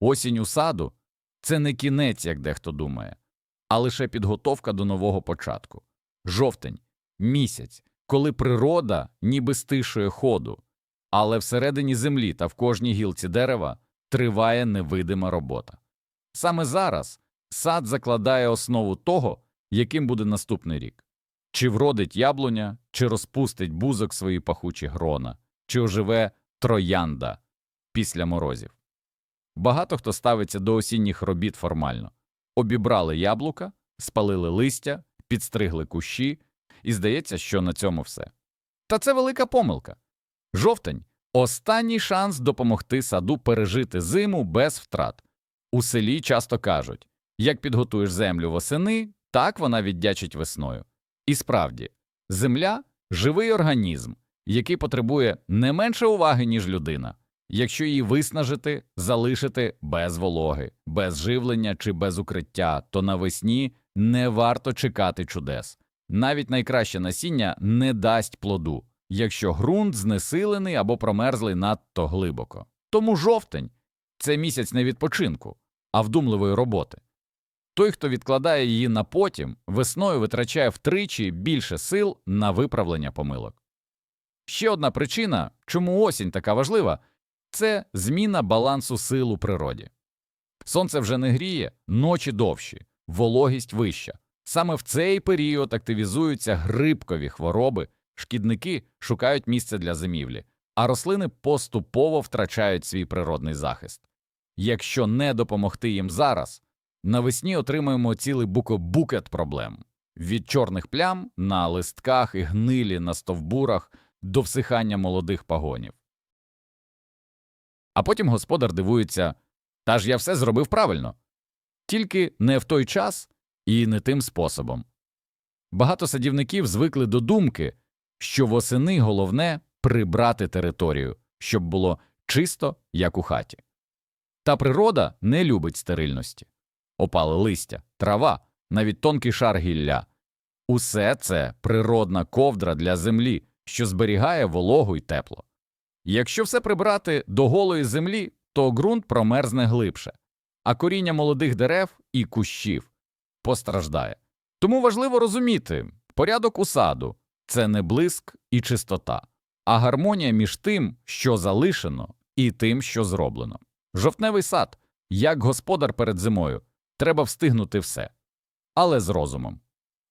Осінь у саду це не кінець, як дехто думає, а лише підготовка до нового початку. Жовтень місяць, коли природа ніби стишує ходу, але всередині землі та в кожній гілці дерева триває невидима робота. Саме зараз сад закладає основу того, яким буде наступний рік. Чи вродить яблуня, чи розпустить бузок свої пахучі грона, чи оживе троянда після морозів. Багато хто ставиться до осінніх робіт формально. Обібрали яблука, спалили листя, підстригли кущі, і здається, що на цьому все. Та це велика помилка. Жовтень останній шанс допомогти саду пережити зиму без втрат. У селі часто кажуть як підготуєш землю восени, так вона віддячить весною. І справді, земля живий організм, який потребує не менше уваги, ніж людина. Якщо її виснажити, залишити без вологи, без живлення чи без укриття, то навесні не варто чекати чудес. Навіть найкраще насіння не дасть плоду, якщо ґрунт знесилений або промерзлий надто глибоко. Тому жовтень це місяць не відпочинку, а вдумливої роботи. Той, хто відкладає її на потім, весною витрачає втричі більше сил на виправлення помилок. Ще одна причина, чому осінь така важлива, це зміна балансу сил у природі. Сонце вже не гріє, ночі довші, вологість вища. Саме в цей період активізуються грибкові хвороби, шкідники шукають місце для зимівлі, а рослини поступово втрачають свій природний захист. Якщо не допомогти їм зараз, навесні отримаємо цілий букет проблем від чорних плям на листках і гнилі на стовбурах до всихання молодих пагонів. А потім господар дивується та ж я все зробив правильно, тільки не в той час і не тим способом. Багато садівників звикли до думки, що восени головне прибрати територію, щоб було чисто, як у хаті. Та природа не любить стерильності опале листя, трава, навіть тонкий шар гілля. Усе це природна ковдра для землі, що зберігає вологу й тепло. Якщо все прибрати до голої землі, то ґрунт промерзне глибше, а коріння молодих дерев і кущів постраждає. Тому важливо розуміти, порядок у саду це не блиск і чистота, а гармонія між тим, що залишено, і тим, що зроблено. Жовтневий сад, як господар перед зимою, треба встигнути все, але з розумом.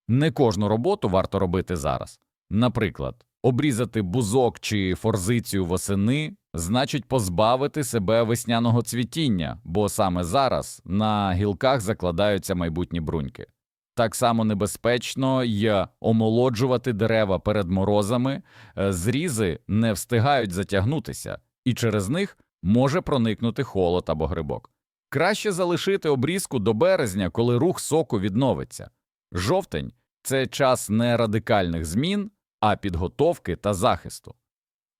Не кожну роботу варто робити зараз. Наприклад, обрізати бузок чи форзицію восени значить позбавити себе весняного цвітіння, бо саме зараз на гілках закладаються майбутні бруньки. Так само небезпечно й омолоджувати дерева перед морозами, е, зрізи не встигають затягнутися, і через них може проникнути холод або грибок. Краще залишити обрізку до березня, коли рух соку відновиться. Жовтень це час не радикальних змін, а підготовки та захисту.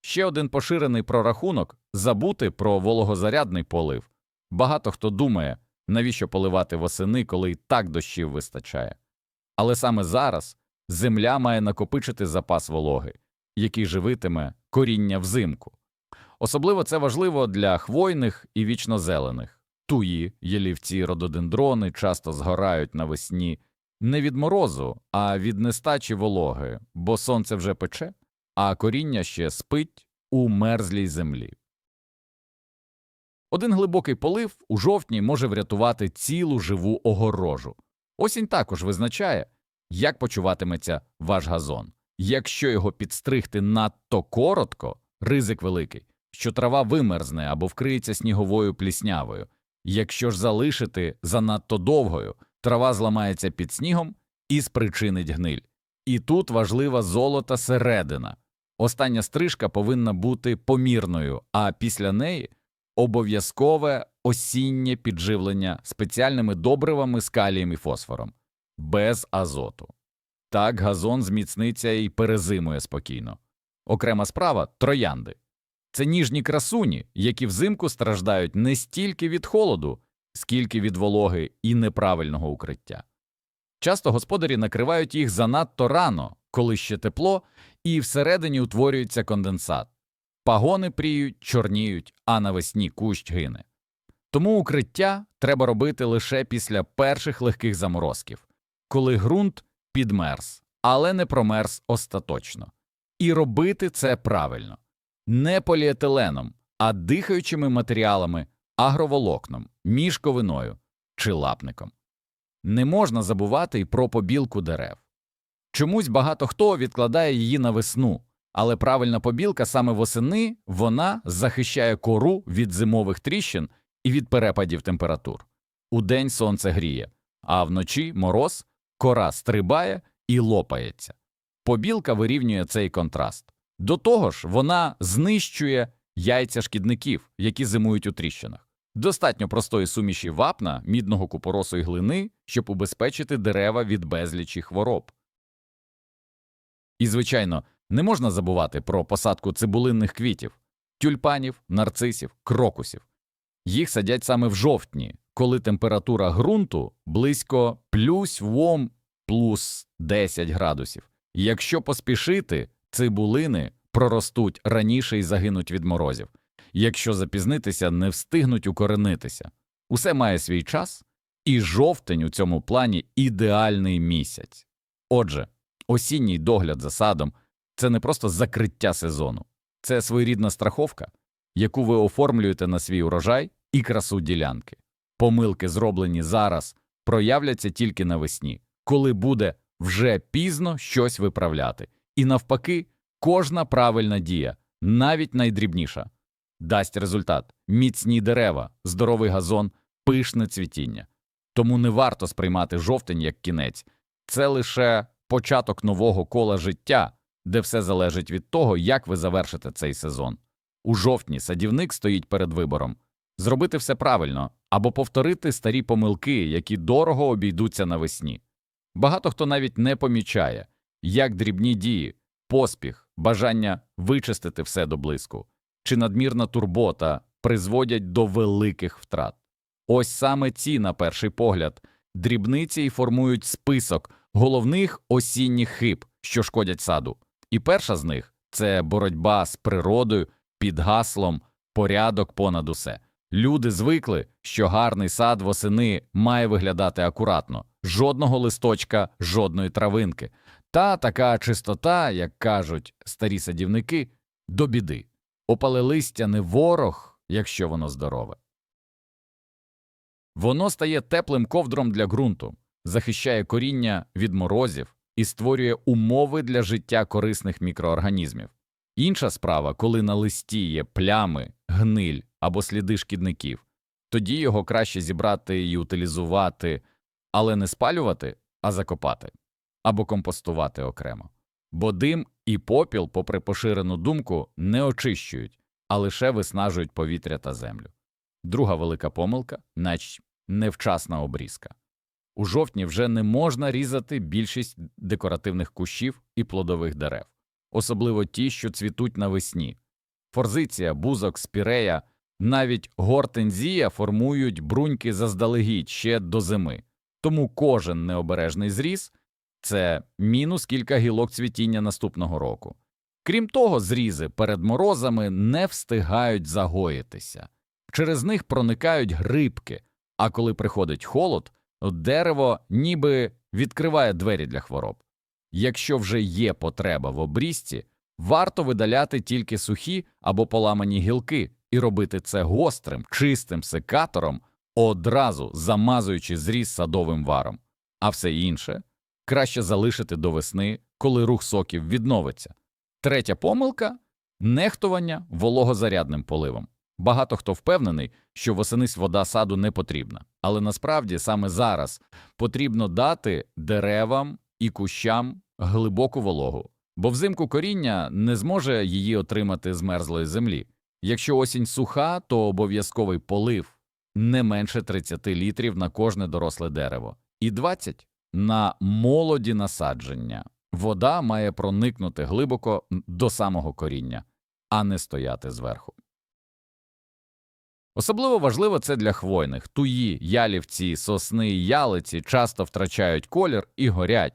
Ще один поширений прорахунок забути про вологозарядний полив. Багато хто думає, навіщо поливати восени, коли й так дощів вистачає. Але саме зараз земля має накопичити запас вологи, який живитиме коріння взимку. Особливо це важливо для хвойних і вічнозелених. Туї, ялівці, рододендрони часто згорають навесні не від морозу, а від нестачі вологи, бо сонце вже пече, а коріння ще спить у мерзлій землі. Один глибокий полив у жовтні може врятувати цілу живу огорожу. Осінь також визначає, як почуватиметься ваш газон. Якщо його підстригти надто коротко, ризик великий, що трава вимерзне або вкриється сніговою пліснявою. Якщо ж залишити занадто довгою, трава зламається під снігом і спричинить гниль. І тут важлива золота середина. Остання стрижка повинна бути помірною, а після неї обов'язкове осіннє підживлення спеціальними добривами з калієм і фосфором, без азоту. Так газон зміцниться і перезимує спокійно. Окрема справа троянди. Це ніжні красуні, які взимку страждають не стільки від холоду, скільки від вологи і неправильного укриття. Часто господарі накривають їх занадто рано, коли ще тепло, і всередині утворюється конденсат. Пагони пріють, чорніють, а навесні кущ гине. Тому укриття треба робити лише після перших легких заморозків, коли ґрунт підмерз, але не промерз остаточно. І робити це правильно не поліетиленом, а дихаючими матеріалами, агроволокном, мішковиною чи лапником. Не можна забувати й про побілку дерев. Чомусь багато хто відкладає її на весну, але правильна побілка саме восени вона захищає кору від зимових тріщин і від перепадів температур. Удень сонце гріє, а вночі мороз, кора стрибає і лопається. Побілка вирівнює цей контраст. До того ж, вона знищує яйця шкідників, які зимують у тріщинах. Достатньо простої суміші вапна, мідного купоросу і глини, щоб убезпечити дерева від безлічі хвороб. І, звичайно, не можна забувати про посадку цибулинних квітів, тюльпанів, нарцисів, крокусів. Їх садять саме в жовтні, коли температура ґрунту близько плюс вом плюс 10 градусів. Якщо поспішити, цибулини проростуть раніше і загинуть від морозів. Якщо запізнитися, не встигнуть укоренитися. Усе має свій час, і жовтень у цьому плані ідеальний місяць. Отже, осінній догляд за садом це не просто закриття сезону, це своєрідна страховка, яку ви оформлюєте на свій урожай і красу ділянки. Помилки, зроблені зараз, проявляться тільки навесні, коли буде вже пізно щось виправляти. І навпаки, кожна правильна дія, навіть найдрібніша, дасть результат міцні дерева, здоровий газон, пишне цвітіння. Тому не варто сприймати жовтень як кінець, це лише початок нового кола життя, де все залежить від того, як ви завершите цей сезон. У жовтні садівник стоїть перед вибором зробити все правильно або повторити старі помилки, які дорого обійдуться навесні. Багато хто навіть не помічає, як дрібні дії, поспіх, бажання вичистити все до блиску чи надмірна турбота призводять до великих втрат. Ось саме ці, на перший погляд, дрібниці й формують список головних осінніх хиб, що шкодять саду. І перша з них це боротьба з природою під гаслом порядок понад усе. Люди звикли, що гарний сад восени має виглядати акуратно, жодного листочка, жодної травинки. Та така чистота, як кажуть старі садівники, до біди. Опале листя не ворог, якщо воно здорове. Воно стає теплим ковдром для ґрунту, захищає коріння від морозів і створює умови для життя корисних мікроорганізмів. Інша справа, коли на листі є плями, гниль або сліди шкідників, тоді його краще зібрати і утилізувати, але не спалювати, а закопати або компостувати окремо. Бо дим і попіл, попри поширену думку, не очищують, а лише виснажують повітря та землю. Друга велика помилка нач невчасна обрізка. У жовтні вже не можна різати більшість декоративних кущів і плодових дерев, особливо ті, що цвітуть навесні. Форзиція, бузок, спірея, навіть гортензія формують бруньки заздалегідь ще до зими, тому кожен необережний зріз це мінус кілька гілок цвітіння наступного року. Крім того, зрізи перед морозами не встигають загоїтися, через них проникають грибки, а коли приходить холод, дерево ніби відкриває двері для хвороб. Якщо вже є потреба в обрізці, варто видаляти тільки сухі або поламані гілки і робити це гострим, чистим секатором, одразу замазуючи зріз садовим варом, а все інше краще залишити до весни, коли рух соків відновиться. Третя помилка нехтування вологозарядним поливом. Багато хто впевнений, що восенись вода саду не потрібна, але насправді саме зараз потрібно дати деревам і кущам глибоку вологу, бо взимку коріння не зможе її отримати з мерзлої землі. Якщо осінь суха, то обов'язковий полив не менше 30 літрів на кожне доросле дерево і 20 на молоді насадження. Вода має проникнути глибоко до самого коріння, а не стояти зверху. Особливо важливо це для хвойних туї, ялівці, сосни ялиці часто втрачають колір і горять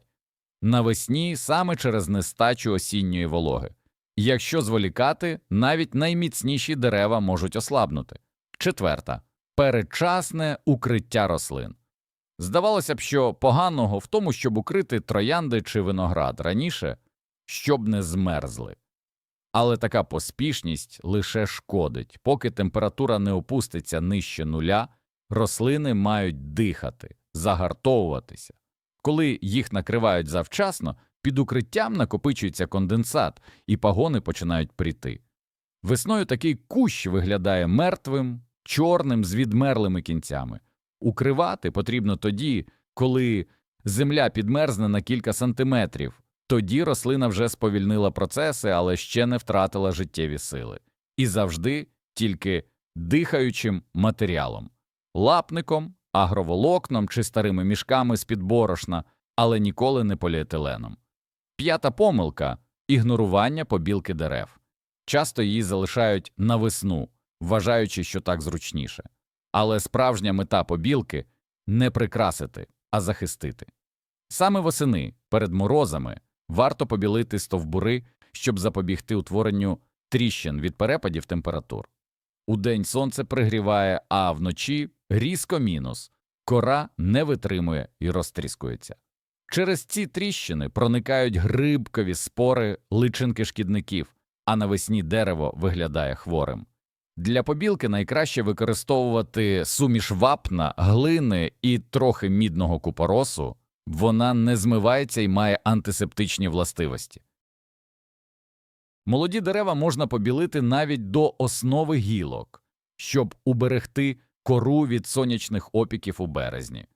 навесні саме через нестачу осінньої вологи. Якщо зволікати, навіть найміцніші дерева можуть ослабнути. Четверта передчасне укриття рослин. Здавалося б, що поганого в тому, щоб укрити троянди чи виноград раніше, щоб не змерзли. Але така поспішність лише шкодить, поки температура не опуститься нижче нуля, рослини мають дихати, загартовуватися. Коли їх накривають завчасно, під укриттям накопичується конденсат, і пагони починають пріти. Весною такий кущ виглядає мертвим, чорним з відмерлими кінцями. Укривати потрібно тоді, коли земля підмерзне на кілька сантиметрів. Тоді рослина вже сповільнила процеси, але ще не втратила життєві сили. І завжди тільки дихаючим матеріалом, лапником, агроволокном чи старими мішками з-під борошна, але ніколи не поліетиленом. П'ята помилка ігнорування побілки дерев. Часто її залишають на весну, вважаючи, що так зручніше. Але справжня мета побілки не прикрасити, а захистити. Саме восени перед морозами варто побілити стовбури, щоб запобігти утворенню тріщин від перепадів температур. Удень сонце пригріває, а вночі різко мінус, кора не витримує і розтріскується. Через ці тріщини проникають грибкові спори личинки шкідників, а навесні дерево виглядає хворим. Для побілки найкраще використовувати суміш вапна, глини і трохи мідного купоросу, вона не змивається і має антисептичні властивості. Молоді дерева можна побілити навіть до основи гілок, щоб уберегти кору від сонячних опіків у березні.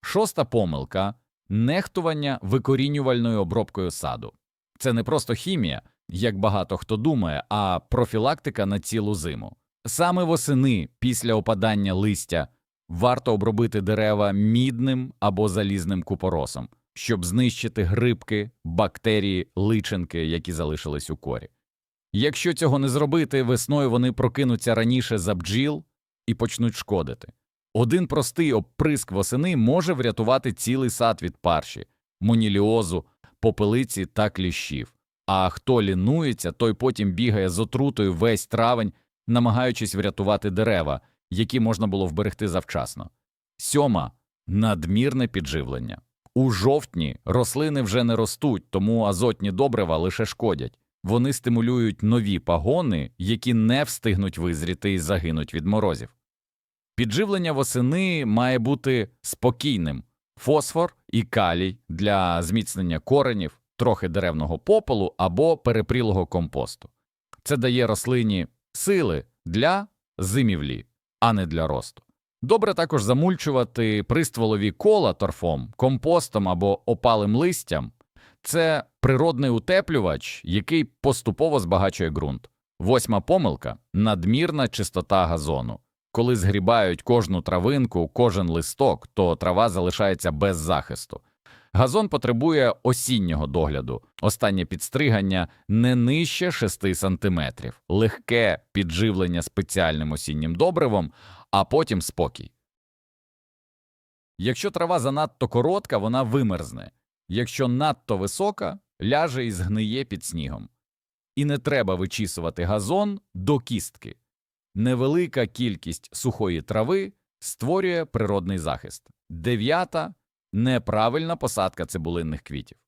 Шоста помилка нехтування викорінювальною обробкою саду. Це не просто хімія, як багато хто думає, а профілактика на цілу зиму. Саме восени після опадання листя варто обробити дерева мідним або залізним купоросом, щоб знищити грибки, бактерії, личинки, які залишились у корі. Якщо цього не зробити, весною вони прокинуться раніше за бджіл і почнуть шкодити. Один простий оприск восени може врятувати цілий сад від парші, моніліозу, попелиці та кліщів. А хто лінується, той потім бігає з отрутою весь травень, намагаючись врятувати дерева, які можна було вберегти завчасно. Сьома надмірне підживлення. У жовтні рослини вже не ростуть, тому азотні добрива лише шкодять. Вони стимулюють нові пагони, які не встигнуть визріти і загинуть від морозів. Підживлення восени має бути спокійним фосфор і калій для зміцнення коренів, трохи деревного попелу або перепрілого компосту. Це дає рослині сили для зимівлі, а не для росту. Добре також замульчувати пристволові кола торфом, компостом або опалим листям. Це природний утеплювач, який поступово збагачує ґрунт. Восьма помилка надмірна чистота газону. Коли згрібають кожну травинку, кожен листок, то трава залишається без захисту. Газон потребує осіннього догляду, останнє підстригання не нижче 6 см, легке підживлення спеціальним осіннім добривом, а потім спокій. Якщо трава занадто коротка, вона вимерзне, якщо надто висока, ляже і згниє під снігом. І не треба вичісувати газон до кістки. Невелика кількість сухої трави створює природний захист. Дев'ята неправильна посадка цибулинних квітів.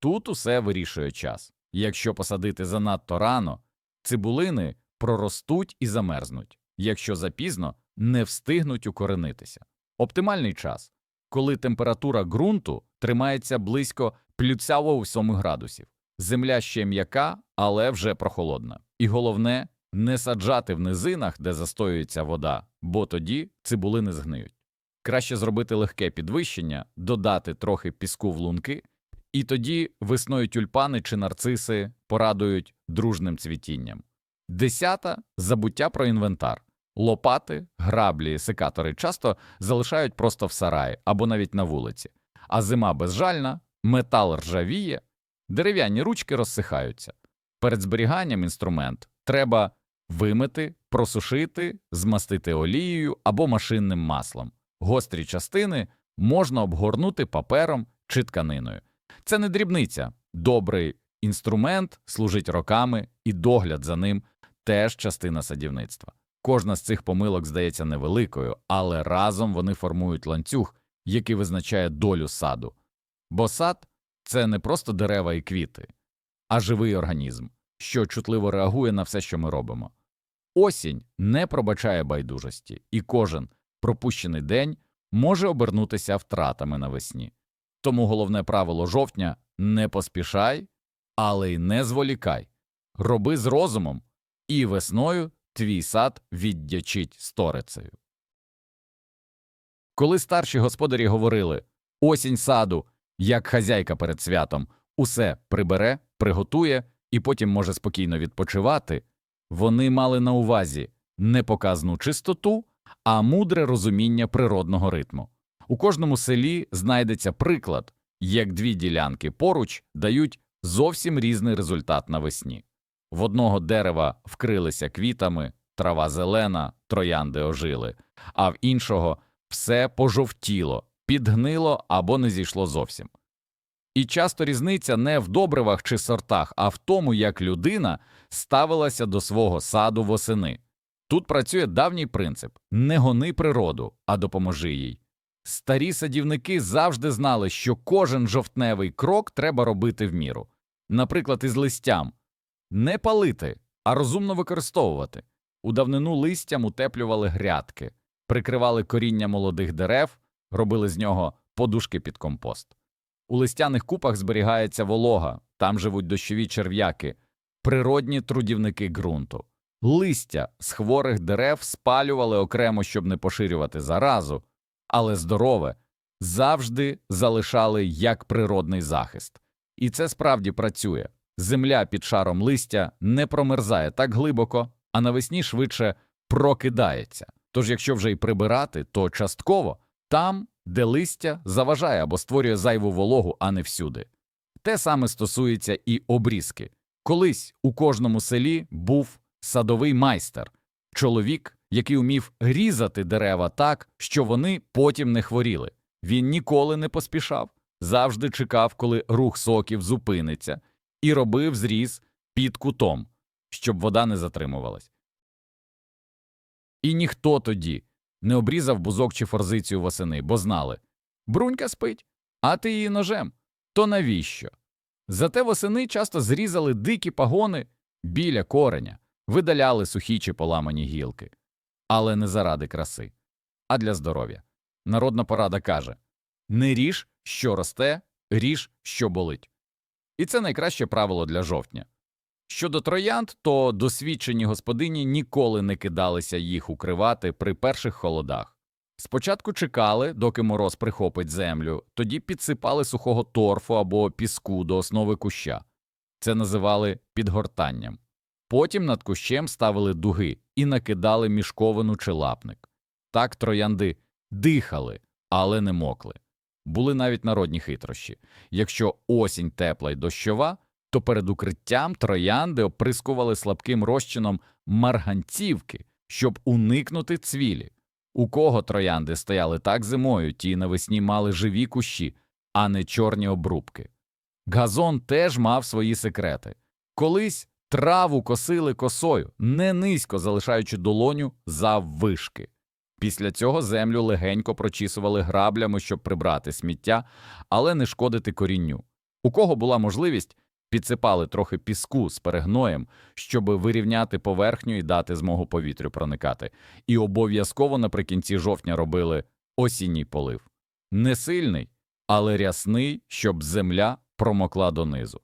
Тут усе вирішує час. Якщо посадити занадто рано, цибулини проростуть і замерзнуть, якщо запізно не встигнуть укоренитися. Оптимальний час, коли температура ґрунту тримається близько плюсяво 7 градусів. Земля ще м'яка, але вже прохолодна. І головне не саджати в низинах, де застоюється вода, бо тоді цибулини згниють. Краще зробити легке підвищення, додати трохи піску в лунки, і тоді весною тюльпани чи нарциси порадують дружним цвітінням. Десята забуття про інвентар. Лопати, граблі, секатори часто залишають просто в сараї або навіть на вулиці, а зима безжальна, метал ржавіє, дерев'яні ручки розсихаються. Перед зберіганням інструмент треба вимити, просушити, змастити олією або машинним маслом. Гострі частини можна обгорнути папером чи тканиною. Це не дрібниця. Добрий інструмент служить роками, і догляд за ним теж частина садівництва. Кожна з цих помилок здається невеликою, але разом вони формують ланцюг, який визначає долю саду. Бо сад це не просто дерева і квіти, а живий організм, що чутливо реагує на все, що ми робимо. Осінь не пробачає байдужості, і кожен пропущений день може обернутися втратами навесні. Тому головне правило жовтня не поспішай, але й не зволікай. Роби з розумом, і весною твій сад віддячить сторицею. Коли старші господарі говорили осінь саду, як хазяйка перед святом, усе прибере, приготує і потім може спокійно відпочивати, вони мали на увазі не показну чистоту, а мудре розуміння природного ритму. У кожному селі знайдеться приклад, як дві ділянки поруч дають зовсім різний результат навесні. В одного дерева вкрилися квітами, трава зелена, троянди ожили, а в іншого все пожовтіло, підгнило або не зійшло зовсім. І часто різниця не в добривах чи сортах, а в тому, як людина ставилася до свого саду восени. Тут працює давній принцип не гони природу, а допоможи їй. Старі садівники завжди знали, що кожен жовтневий крок треба робити в міру. Наприклад, із листям не палити, а розумно використовувати. У давнину листям утеплювали грядки, прикривали коріння молодих дерев, робили з нього подушки під компост. У листяних купах зберігається волога, там живуть дощові черв'яки, природні трудівники ґрунту. Листя з хворих дерев спалювали окремо, щоб не поширювати заразу, але здорове завжди залишали як природний захист. І це справді працює. Земля під шаром листя не промерзає так глибоко, а навесні швидше прокидається. Тож, якщо вже й прибирати, то частково там, де листя заважає або створює зайву вологу, а не всюди. Те саме стосується і обрізки. Колись у кожному селі був садовий майстер, чоловік, який умів різати дерева так, що вони потім не хворіли. Він ніколи не поспішав, завжди чекав, коли рух соків зупиниться, і робив зріз під кутом, щоб вода не затримувалась. І ніхто тоді не обрізав бузок чи форзицію восени, бо знали Брунька спить, а ти її ножем. То навіщо? Зате восени часто зрізали дикі пагони біля кореня, видаляли сухі чи поламані гілки. Але не заради краси, а для здоров'я. Народна порада каже не ріж, що росте, ріж, що болить. І це найкраще правило для жовтня. Щодо троянд, то досвідчені господині ніколи не кидалися їх укривати при перших холодах. Спочатку чекали, доки мороз прихопить землю, тоді підсипали сухого торфу або піску до основи куща. Це називали підгортанням. Потім над кущем ставили дуги і накидали мішковину чи лапник. Так троянди дихали, але не мокли. Були навіть народні хитрощі. Якщо осінь тепла й дощова, то перед укриттям троянди оприскували слабким розчином марганцівки, щоб уникнути цвілі. У кого троянди стояли так зимою, ті навесні мали живі кущі, а не чорні обрубки. Газон теж мав свої секрети. Колись траву косили косою, не низько залишаючи долоню заввишки. Після цього землю легенько прочісували граблями, щоб прибрати сміття, але не шкодити корінню. У кого була можливість, підсипали трохи піску з перегноєм, щоб вирівняти поверхню і дати змогу повітрю проникати, і обов'язково наприкінці жовтня робили осінній полив. Не сильний, але рясний, щоб земля промокла донизу.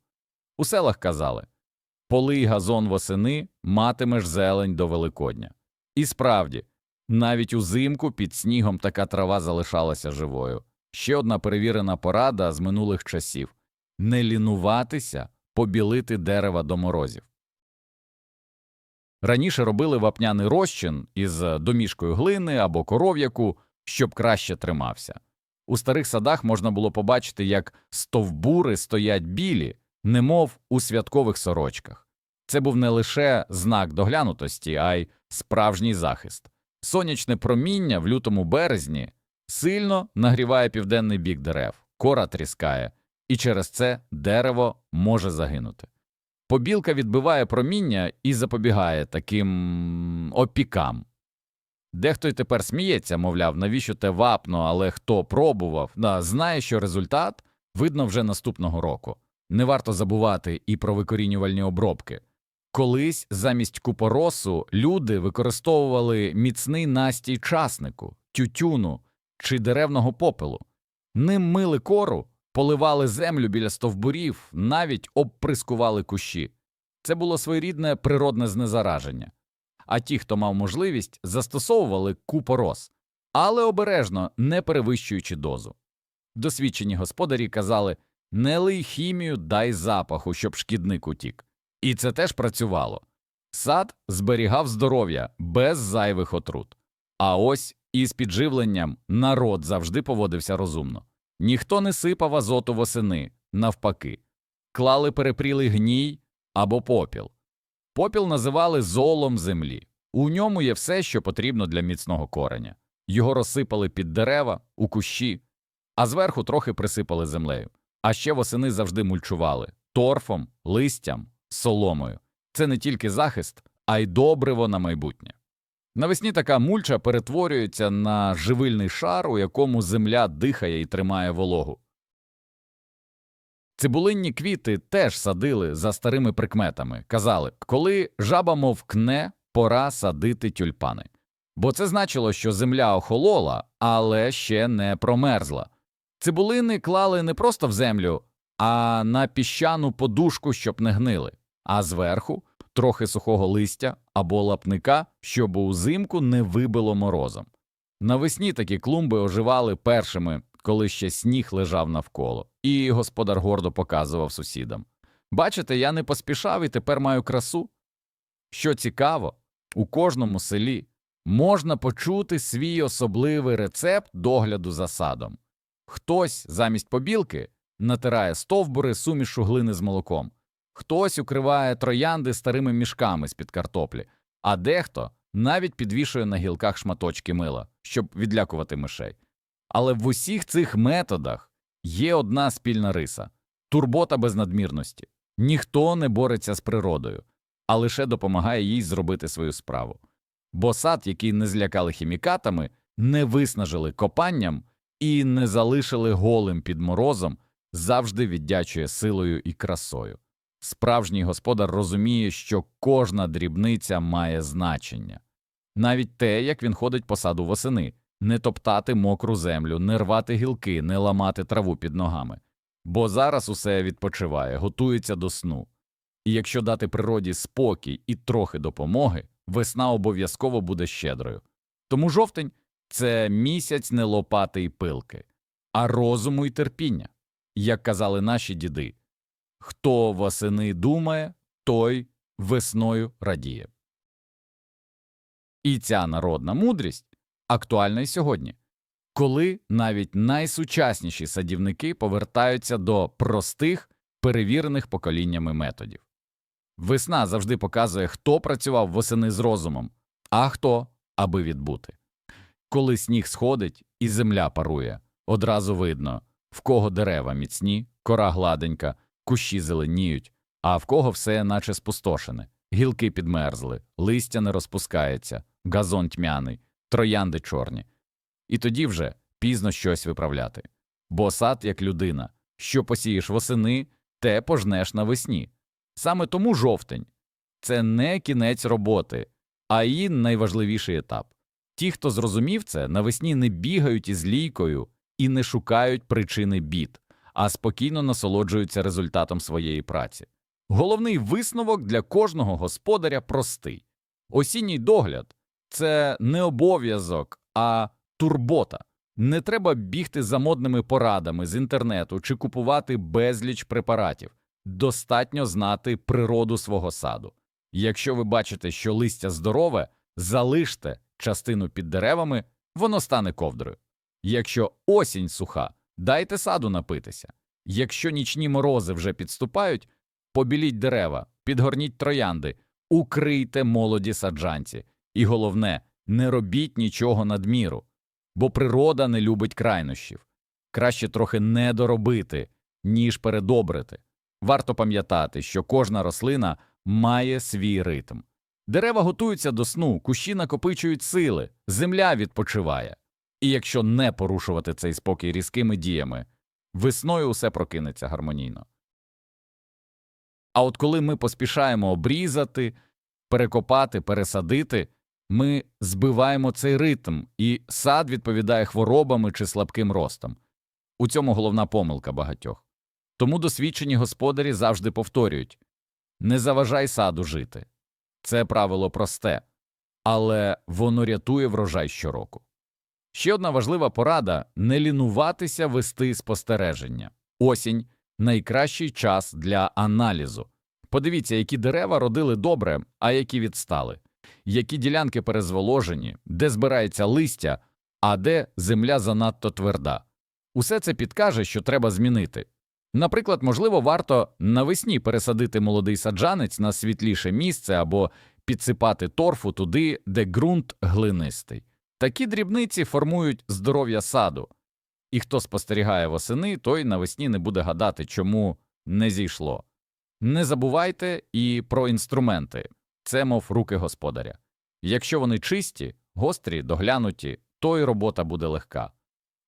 У селах казали полий газон восени, матимеш зелень до Великодня. І справді, навіть узимку під снігом така трава залишалася живою. Ще одна перевірена порада з минулих часів не лінуватися, побілити дерева до морозів. Раніше робили вапняний розчин із домішкою глини або коров'яку, щоб краще тримався. У старих садах можна було побачити, як стовбури стоять білі, немов у святкових сорочках. Це був не лише знак доглянутості, а й справжній захист. Сонячне проміння в лютому березні сильно нагріває південний бік дерев, кора тріскає, і через це дерево може загинути. Побілка відбиває проміння і запобігає таким опікам. Дехто й тепер сміється, мовляв, навіщо те вапно, але хто пробував, знає, що результат видно вже наступного року. Не варто забувати і про викорінювальні обробки. Колись замість купоросу люди використовували міцний настій часнику, тютюну чи деревного попелу. Ним мили кору, поливали землю біля стовбурів, навіть обприскували кущі. Це було своєрідне природне знезараження. А ті, хто мав можливість, застосовували купорос, але обережно, не перевищуючи дозу. Досвідчені господарі казали не лий хімію, дай запаху, щоб шкідник утік. І це теж працювало. Сад зберігав здоров'я без зайвих отрут. А ось із підживленням народ завжди поводився розумно. Ніхто не сипав азоту восени, навпаки, клали перепрілий гній або попіл. Попіл називали золом землі. У ньому є все, що потрібно для міцного кореня. Його розсипали під дерева, у кущі, а зверху трохи присипали землею. А ще восени завжди мульчували торфом, листям, соломою. Це не тільки захист, а й добриво на майбутнє. Навесні така мульча перетворюється на живильний шар, у якому земля дихає і тримає вологу. Цибулинні квіти теж садили за старими прикметами. Казали, коли жаба мовкне, пора садити тюльпани. Бо це значило, що земля охолола, але ще не промерзла. Цибулини клали не просто в землю, а на піщану подушку, щоб не гнили, а зверху трохи сухого листя або лапника, щоб узимку не вибило морозом. Навесні такі клумби оживали першими, коли ще сніг лежав навколо, і господар гордо показував сусідам. Бачите, я не поспішав і тепер маю красу. Що цікаво, у кожному селі можна почути свій особливий рецепт догляду за садом. Хтось замість побілки натирає стовбури сумішу глини з молоком, хтось укриває троянди старими мішками з-під картоплі, а дехто навіть підвішує на гілках шматочки мила, щоб відлякувати мишей. Але в усіх цих методах є одна спільна риса турбота без надмірності. Ніхто не бореться з природою, а лише допомагає їй зробити свою справу. Бо сад, який не злякали хімікатами, не виснажили копанням і не залишили голим під морозом, завжди віддячує силою і красою. Справжній господар розуміє, що кожна дрібниця має значення. Навіть те, як він ходить по саду восени, не топтати мокру землю, не рвати гілки, не ламати траву під ногами. Бо зараз усе відпочиває, готується до сну. І якщо дати природі спокій і трохи допомоги, весна обов'язково буде щедрою. Тому жовтень це місяць не лопати й пилки, а розуму й терпіння. Як казали наші діди, хто восени думає, той весною радіє. І ця народна мудрість актуальна й сьогодні, коли навіть найсучасніші садівники повертаються до простих, перевірених поколіннями методів. Весна завжди показує, хто працював восени з розумом, а хто аби відбути. Коли сніг сходить і земля парує, одразу видно, в кого дерева міцні, кора гладенька, кущі зеленіють, а в кого все наче спустошене, гілки підмерзли, листя не розпускається, газон тьмяний, троянди чорні. І тоді вже пізно щось виправляти. Бо сад як людина, що посієш восени, те пожнеш навесні. Саме тому жовтень це не кінець роботи, а її найважливіший етап. Ті, хто зрозумів це, навесні не бігають із лійкою і не шукають причини бід, а спокійно насолоджуються результатом своєї праці. Головний висновок для кожного господаря простий осінній догляд це не обов'язок, а турбота. Не треба бігти за модними порадами з інтернету чи купувати безліч препаратів. Достатньо знати природу свого саду. Якщо ви бачите, що листя здорове, залиште частину під деревами, воно стане ковдрою. Якщо осінь суха, дайте саду напитися. Якщо нічні морози вже підступають, побіліть дерева, підгорніть троянди, укрийте молоді саджанці. І головне, не робіть нічого надміру, бо природа не любить крайнощів. Краще трохи не доробити, ніж передобрити. Варто пам'ятати, що кожна рослина має свій ритм. Дерева готуються до сну, кущі накопичують сили, земля відпочиває. І якщо не порушувати цей спокій різкими діями, весною усе прокинеться гармонійно. А от коли ми поспішаємо обрізати, перекопати, пересадити, ми збиваємо цей ритм, і сад відповідає хворобами чи слабким ростом. У цьому головна помилка багатьох. Тому досвідчені господарі завжди повторюють не заважай саду жити. Це правило просте, але воно рятує врожай щороку. Ще одна важлива порада не лінуватися вести спостереження. Осінь найкращий час для аналізу. Подивіться, які дерева родили добре, а які відстали, які ділянки перезволожені, де збирається листя, а де земля занадто тверда. Усе це підкаже, що треба змінити. Наприклад, можливо, варто навесні пересадити молодий саджанець на світліше місце або підсипати торфу туди, де ґрунт глинистий. Такі дрібниці формують здоров'я саду, і хто спостерігає восени, той навесні не буде гадати, чому не зійшло. Не забувайте і про інструменти це, мов руки господаря. Якщо вони чисті, гострі, доглянуті, то й робота буде легка.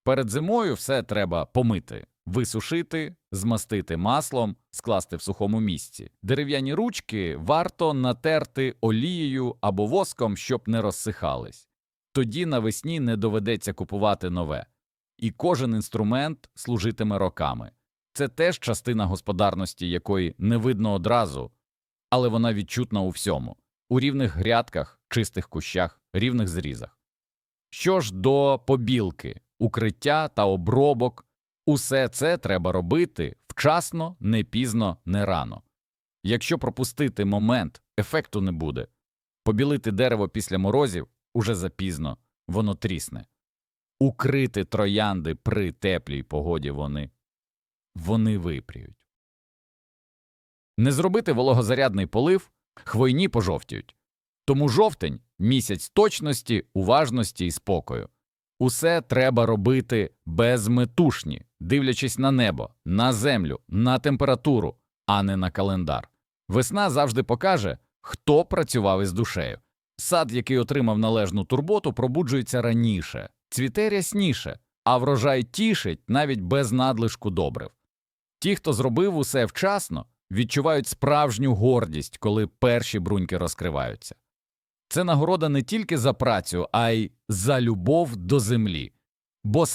Перед зимою все треба помити, висушити, змастити маслом, скласти в сухому місці. Дерев'яні ручки варто натерти олією або воском, щоб не розсихались. Тоді навесні не доведеться купувати нове, і кожен інструмент служитиме роками. Це теж частина господарності, якої не видно одразу, але вона відчутна у всьому у рівних грядках, чистих кущах, рівних зрізах. Що ж до побілки, укриття та обробок, усе це треба робити вчасно, не пізно, не рано. Якщо пропустити момент, ефекту не буде. Побілити дерево після морозів уже запізно, воно трісне. Укрити троянди при теплій погоді вони, вони випріють. Не зробити вологозарядний полив, хвойні пожовтіють. Тому жовтень місяць точності, уважності і спокою. Усе треба робити безметушні, дивлячись на небо, на землю, на температуру, а не на календар. Весна завжди покаже, хто працював із душею. Сад, який отримав належну турботу, пробуджується раніше, цвіте рясніше, а врожай тішить навіть без надлишку добрив. Ті, хто зробив усе вчасно, відчувають справжню гордість, коли перші бруньки розкриваються. Це нагорода не тільки за працю, а й за любов до землі. Бо